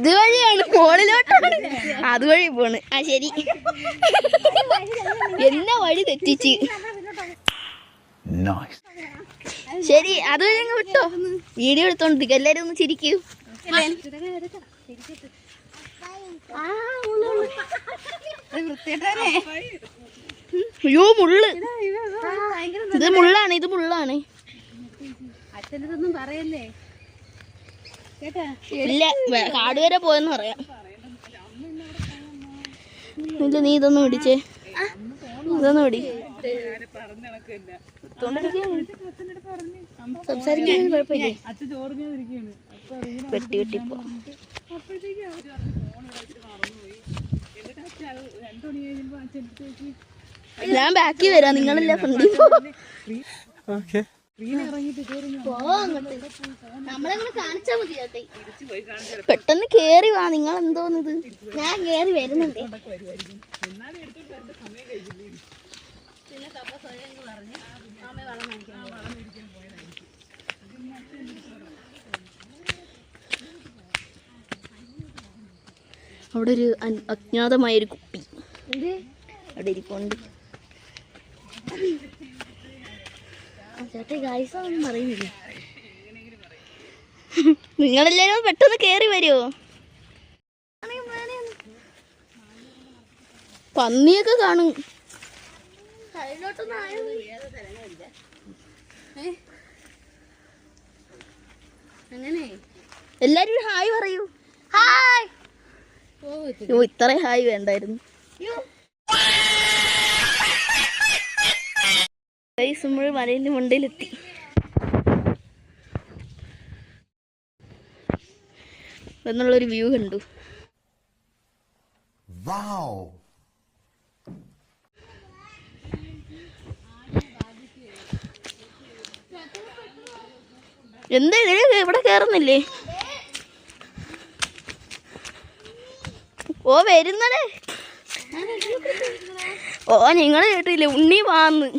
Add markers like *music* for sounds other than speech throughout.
ഇതുവഴിയാണ് മോളിലോട്ടാണ്. അതുവഴി പോണ്. ആ ശരി. എന്നാ വഴി തെറ്റിച്ച്. ശരി അതുവഴി അങ്ങ് വിട്ടോ. വീഡിയോ എടുത്തോണ്ടിരിക്കും. എല്ലാരും ഒന്ന് ചിരിക്കൂ. അയ്യോ മുള്ള്. ഇത് മുള്ളാണ് ഇത് മുള്ളാണ്. അച്ഛനൊന്നും പറയല്ലേ? ഇല്ല കാട് വരെ പോയെന്ന് പറയാം. ഇല്ല നീ ഇതൊന്നും പിടിച്ചേ. ഇതൊന്നും പിടി. സംസാരിക്കാൻ കുഴപ്പമില്ലേ? വെട്ടി വെട്ടി പോ ഞാൻ ബാക്കി വരാം. നിങ്ങളല്ലേ ഫ്രണ്ടിൽ Okay. പെട്ടെന്ന് കേറി വാ നിങ്ങൾ എന്തോന്നത് ഞാൻ കേറി വരുന്നുണ്ട്. അവിടെ ഒരു അജ്ഞാതമായൊരു കുപ്പി. അവിടെ ഇരിപ്പുണ്ട്. ഗായ്സ ഒന്നും പറയുന്നില്ല. *laughs* നിങ്ങളെല്ലാരും പെട്ടെന്ന് കേറി വരുമോ പന്നിയൊക്കെ കാണും. അങ്ങനെ. എല്ലാരും ഹായ് പറയൂ. ഹായ്. ഓ ഇത്ര ഹായ് വേണ്ടായിരുന്നു. ഗൈസ് നമ്മൾ മലയിന്റെ മുണ്ടയിലെത്തി എന്നുള്ളൊരു വ്യൂ കണ്ടു. എന്താ ഇതിന് ഇവിടെ കേറുന്നില്ലേ? ഓ വരുന്നടേ ഓ നിങ്ങൾ കേട്ടില്ലേ? ഉണ്ണി വാന്ന്.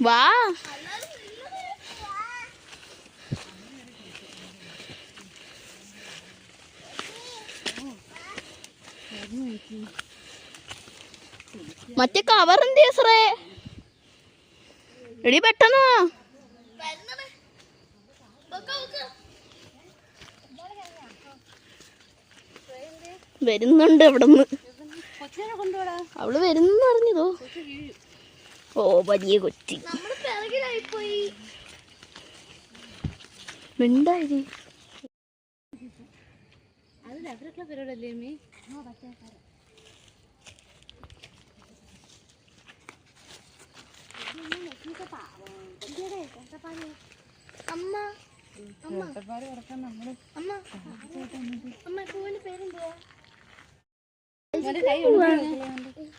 വാ. മറ്റേ കവർ എന്ത് സറേ എടി പെട്ടെന്ന്. വരുന്നുണ്ട് കൊച്ചിനെ കൊണ്ടുപോടാ അവൾ വരുന്നു പറഞ്ഞതോ ഓ വലിയ കൊച്ചി മിണ്ടായി അത് അവരൊക്കെ പരിപാടല്ലേ അമ്മേ? അമ്മ അമ്മ അമ്മ പൂവിന്റെ പേരെന്തുവാ? കൈ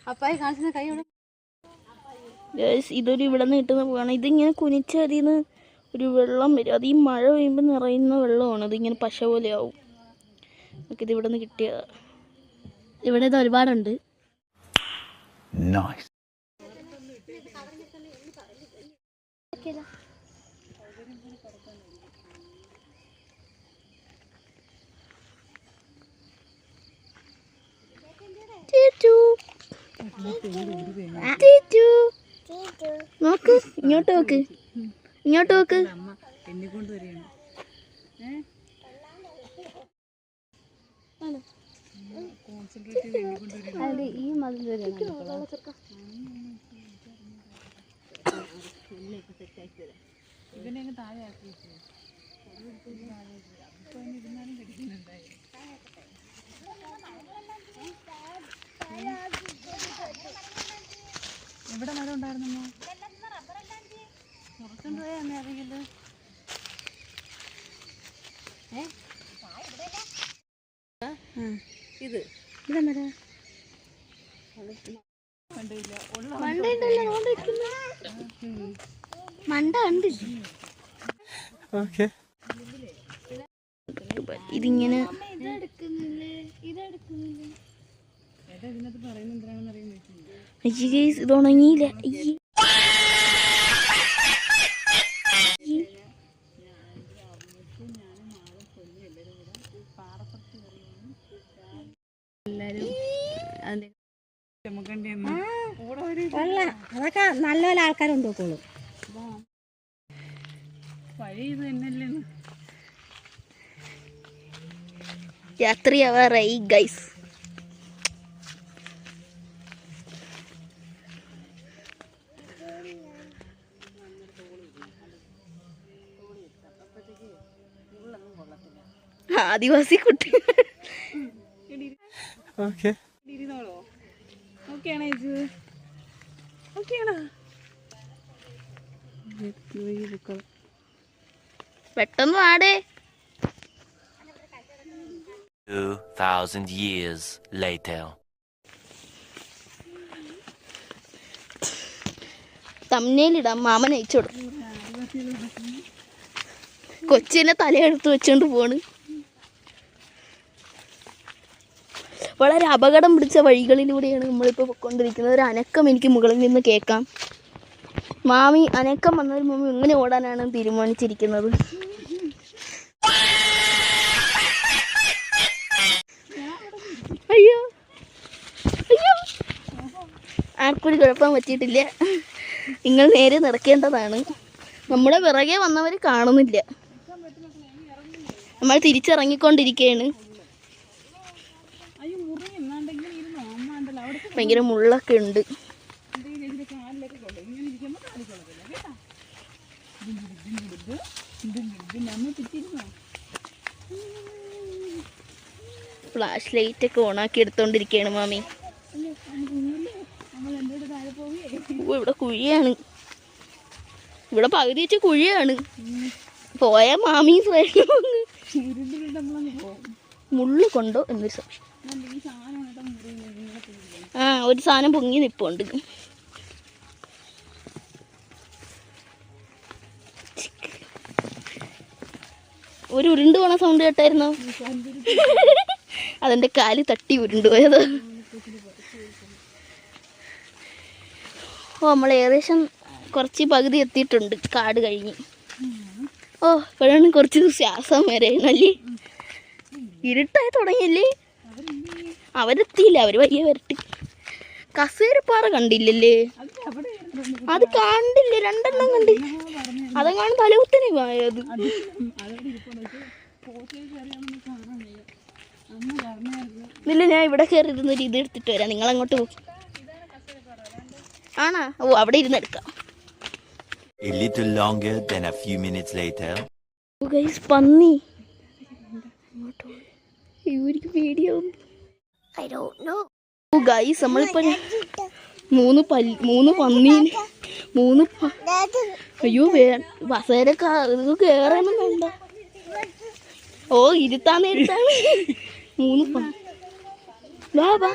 അപ്പായി കാണിച്ചിരുന്ന കൈ ഇവിടെ ഇതൊരു ഇവിടെ നിന്ന് കിട്ടുന്ന പൂവാണ് ഇതിങ്ങനെ കുനിച്ചതിന്ന് ഒരു വെള്ളം വരും. അത് ഈ മഴ പെയ്യുമ്പോൾ നിറയുന്ന വെള്ളമാണ്. ഇതിങ്ങനെ പശ പോലെയാവും. നമുക്കിത് ഇവിടെ നിന്ന് കിട്ടിയതാ ഇവിടെ ഇത് ഒരുപാടുണ്ട്. ചേച്ചു ടീറ്റു. നോക്ക് ഇങ്ങോട്ട് നോക്ക് ഇങ്ങോട്ട് നോക്ക് കൊണ്ട് ഈ മതിൽ ഇവനെ താഴെ ആക്കി ഇരുന്നാലും കടിക്കുന്നുണ്ടായി എവിടെ മരം ഉണ്ടായിരുന്നു പുറത്തുകൊണ്ട് പോയാ അമ്മ അറിയില്ല. ഏ? ഇത്. മരം മണ്ട ഇരിക്കുന്നു. മണ്ട ഉണ്ട്. ഇതിങ്ങനെ ഇതെടുക്കുന്നില്ലേ? ഇതിനകത്ത് അയ്യ ഇത് ഉണങ്ങിയില്ല. അയ്യ അതൊക്കെ നല്ല നല്ല ആൾക്കാരുണ്ട് നോക്കോളൂ രാത്രിയാവാറായി ഗൈസ് ആദിവാസി കുട്ടി. Okay. ഇരുന്നോളോ. ഓക്കെയാണോ ഇത് ഓക്കെയാണോ? പെട്ടെന്ന് ആടേ 2,000 years later. തമ്മനയിലിടാം മാമൻ അയച്ചു കൊടുക്കും. കൊച്ചിനെ തലയെടുത്ത് വെച്ചോണ്ട് പോണ്. വളരെ അപകടം പിടിച്ച വഴികളിലൂടെയാണ് നമ്മളിപ്പോൾ പൊയ്ക്കൊണ്ടിരിക്കുന്നത്. ഒരു അനക്കം എനിക്ക് മുകളിൽ നിന്ന് കേൾക്കാം. മാമി അനക്കം വന്നതിന് മുമ്പ് ഇങ്ങനെ ഓടാനാണ് തീരുമാനിച്ചിരിക്കുന്നത്. അയ്യോ. അയ്യോ. ആർക്കൊരു കുഴപ്പം പറ്റിയിട്ടില്ല. നിങ്ങൾ നേരെ നിറക്കേണ്ടതാണ് നമ്മുടെ പിറകെ വന്നവർ കാണുന്നില്ല. നമ്മൾ തിരിച്ചിറങ്ങിക്കൊണ്ടിരിക്കുകയാണ് അയ്യോ മുറി എന്നാണ്ടെങ്കിൽ ഇരുന്നോ അമ്മാണ്ടല്ലോ അവിടെ ഭയങ്കര മുള്ളൊക്കെ ഉണ്ട്. ഫ്ലാഷ് ലൈറ്റ് ഒക്കെ ഓണാക്കി എടുത്തോണ്ടിരിക്കുകയാണ് മാമി. ഇവിടെ കുഴിയാണ്. ഇവിടെ പകുതി വെച്ച് കുഴിയാണ്. പോയ മാമി ഫ്രണ്ട് മുള്ളു കൊണ്ടോ എന്നൊരു സംശയം നല്ല ഈ സാധനം കേട്ടോ മുറി ഇങ്ങനെ പോയില്ലേ ആ ഒരു സാധനം പൊങ്ങി നിൽപ്പുണ്ട് ഒരു ഉരുണ്ട് പോണ സൗണ്ട് കേട്ടായിരുന്നു? അതെന്റെ കാൽ തട്ടി ഉരുണ്ടുപോയത് ഓ നമ്മൾ ഏകദേശം കുറച്ച് പകുതി എത്തിയിട്ടുണ്ട്. കാട് കഴിഞ്ഞ്. ഓ ഇപ്പോഴാണ് കുറച്ച് ശ്വാസം അല്ലേ? ഇരുട്ടായി തുടങ്ങിയല്ലേ? അവരെത്തിയില്ല അവർ വയ്യ വരട്ടെ. കസേരപ്പാറ കണ്ടില്ലല്ലേ? അത് അവിടെ ഇരുന്നു അത് കണ്ടില്ല? രണ്ടെണ്ണം കണ്ട്. അതെങ്ങാണ് തലകുത്തനെ പോയത്. ഇല്ല ഞാൻ ഇവിടെ കയറിയിരുന്ന ഒരു ഇത് എടുത്തിട്ട് വരാം. നിങ്ങൾ അങ്ങോട്ട് പോകും ആണാ? ഓ അവിടെ ഇരുന്ന് എടുക്കാം. A little longer than a few minutes later. Oh, guys, പന്നി. എനിക്ക് പേടിയാവുന്നു. ഓ ഗൈസ് നമ്മളിപ്പോ മൂന്ന് പല്ലി മൂന്ന് പന്നീന് മൂന്ന് അയ്യോ വേ ബസേര കയറണം വേണ്ട ഓ ഇരുത്താന്ന് ഇരുത്താണ് മൂന്ന് പന്നി വാ.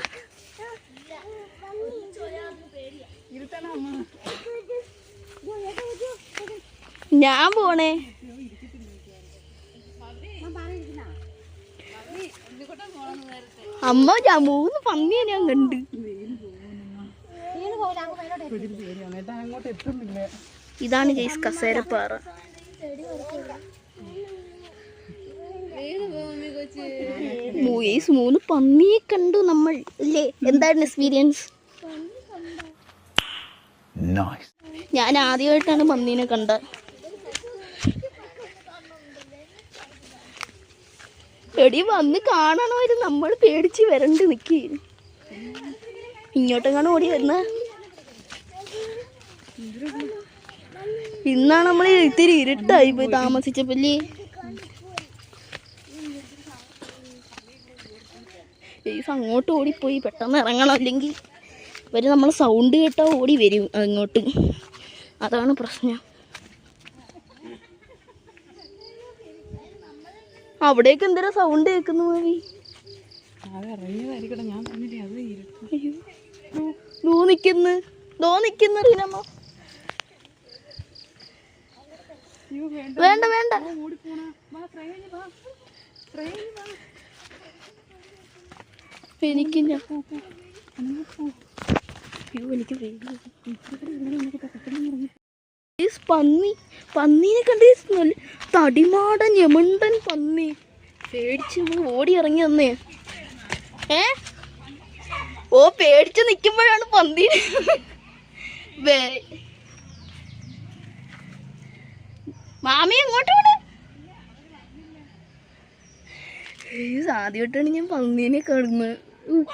ഞാൻ പോണേ. അമ്മ ഞാൻ മൂന്ന് പന്നിയെ ഞാൻ കണ്ട്. ഇതാണ് ജയ്സ് കസേരപ്പാറ മൂവീസ് മൂന്ന് പന്നിയെ കണ്ടു നമ്മൾ ഇല്ലേ? എന്തായിരുന്നു എക്സ്പീരിയൻസ്. ഞാൻ ആദ്യമായിട്ടാണ് പന്നീനെ കണ്ട എടി വന്ന് കാണണമായിരുന്നു നമ്മൾ പേടിച്ച് വരണ്ട് നിക്ക്. ഇങ്ങോട്ടെങ്ങാണ് ഓടി വരുന്ന ഇന്നാണ് നമ്മൾ ഇത്തിരി ഇരുട്ടായി പോയി താമസിച്ചപ്പല്ലേ? ഏസ് അങ്ങോട്ട് ഓടിപ്പോയി. പെട്ടെന്ന് ഇറങ്ങണം. അല്ലെങ്കിൽ ഇവർ നമ്മൾ സൗണ്ട് കേട്ടാൽ ഓടി വരും അങ്ങോട്ട്. അതാണ് പ്രശ്നം. അവിടേക്ക് എന്തൊരു സൗണ്ട് കേൾക്കുന്നു ഇറങ്ങിയതായിരിക്കട്ടെ ഞാൻ പറഞ്ഞില്ലേ അത് ദോ- നിക്കുന്നു. ദോ നിക്കുന്നു റീനമ്മ. വേണ്ട. വേണ്ട എനിക്ക് എനിക്ക് പേടി പന്നി. പന്നീനെ കണ്ടിട്ട് തടിമാടൻ യമണ്ടൻ പന്നി. പേടിച്ച് ഓടി ഇറങ്ങി വന്നേ. ഏ? ഓ പേടിച്ച് നിൽക്കുമ്പോഴാണ് പന്നി. മാമി എങ്ങോട്ട് പോണ്? ആദ്യമായിട്ടാണ് ഞാൻ പന്നീനെ കാണുന്നത്.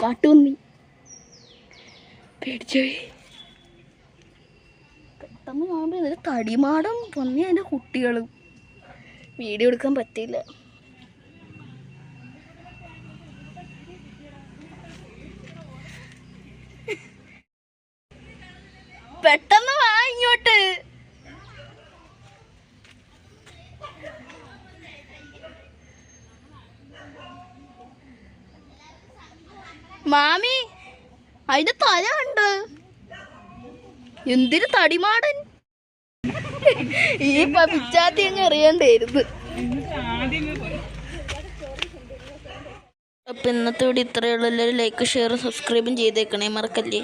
കാട്ടുപന്നി. പേടിച്ചോയി പെട്ടെന്ന് കാണുമ്പോൾ ഇതൊരു തടിമാടം പന്നി അതിന്റെ കുട്ടികളും. വീഡിയോ എടുക്കാൻ പറ്റിയില്ല. പെട്ടെന്ന് വാ ഇങ്ങോട്ട്. മാമി അതിന്റെ തല ഉണ്ട് എന്തിനു തടിമാടൻ? ഈ പിച്ചാത്തി അങ്ങ് എറിയണ്ടായിരുന്നു അപ്പൊ ഇന്നത്തെ ഇവിടെ ഇത്രയുള്ള ലൈക്ക് ഷെയറും സബ്സ്ക്രൈബും ചെയ്തേക്കണേ. മറക്കല്ലേ?